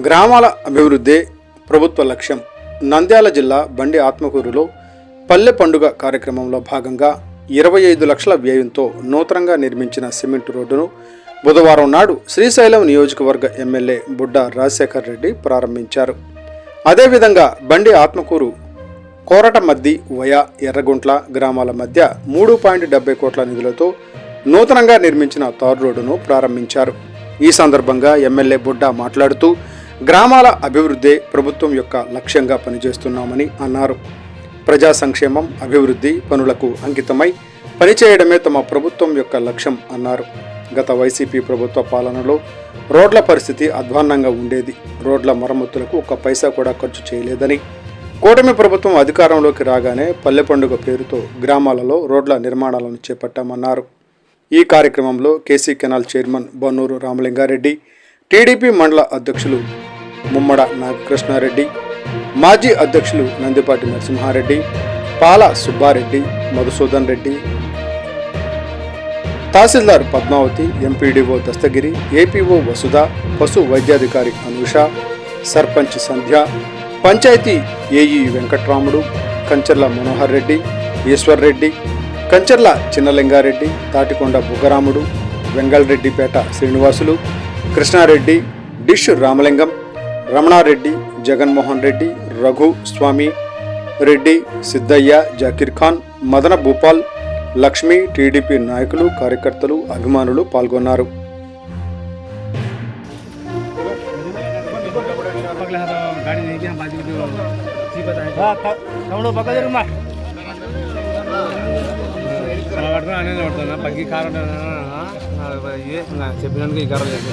గ్రామాల అభివృద్ధి ప్రభుత్వ లక్ష్యం. నంద్యాల జిల్లా బండి ఆత్మకూరులో పల్లె పండుగ కార్యక్రమంలో భాగంగా ఇరవై ఐదు లక్షల వ్యయంతో నూతనంగా నిర్మించిన సిమెంట్ రోడ్డును బుధవారం నాడు శ్రీశైలం నియోజకవర్గ ఎమ్మెల్యే బుడ్డ రాజశేఖర్ రెడ్డి ప్రారంభించారు. అదేవిధంగా బండి ఆత్మకూరు కోరటమద్ది వయా ఎర్రగుంట్ల గ్రామాల మధ్య మూడు పాయింట్ డెబ్బై కోట్ల నిధులతో నూతనంగా నిర్మించిన తారు రోడ్డును ప్రారంభించారు. ఈ సందర్భంగా ఎమ్మెల్యే బుడ్డ మాట్లాడుతూ గ్రామాల అభివృద్ధే ప్రభుత్వం యొక్క లక్ష్యంగా పనిచేస్తున్నామని అన్నారు. ప్రజా సంక్షేమం అభివృద్ధి పనులకు అంకితమై పనిచేయడమే తమ ప్రభుత్వం యొక్క లక్ష్యం అన్నారు. గత వైసీపీ ప్రభుత్వ పాలనలో రోడ్ల పరిస్థితి అధ్వాన్నంగా ఉండేది. రోడ్ల మరమ్మతులకు ఒక్క పైసా కూడా ఖర్చు చేయలేదని కూటమి ప్రభుత్వం అధికారంలోకి రాగానే పల్లె పండుగ పేరుతో గ్రామాలలో రోడ్ల నిర్మాణాలను చేపట్టామన్నారు. ఈ కార్యక్రమంలో KC canal chairman Bannuru Ramalingareddy TDP మండల అధ్యక్షులు ముమ్మడ నాగకృష్ణారెడ్డి మాజీ అధ్యక్షులు నందిపాటి నరసింహారెడ్డి పాల సుబ్బారెడ్డి మధుసూదన్ రెడ్డి తహసీల్దార్ పద్మావతి ఎంపీడీఓ దస్తగిరి ఏపీఓ వసుధ పశు వైద్యాధికారి Anusha sarpanch Sandhya panchayat AE Venkatramudu Kancharla Manohar Reddy Eshwar Reddy Kancharla Chinnalingareddy Tatikonda Buggaramudu Vengalareddypeta Srinivasulu Krishnareddy dish Ramalingam Ramanareddy Jaganmohan Reddy Raghu Swamy Reddy Siddaiah Zakir Khan Madana Bhupal Lakshmi TDP నాయకులు కార్యకర్తలు అభిమానులు పాల్గొన్నారు చెప్పినందుకు ఈ కారణం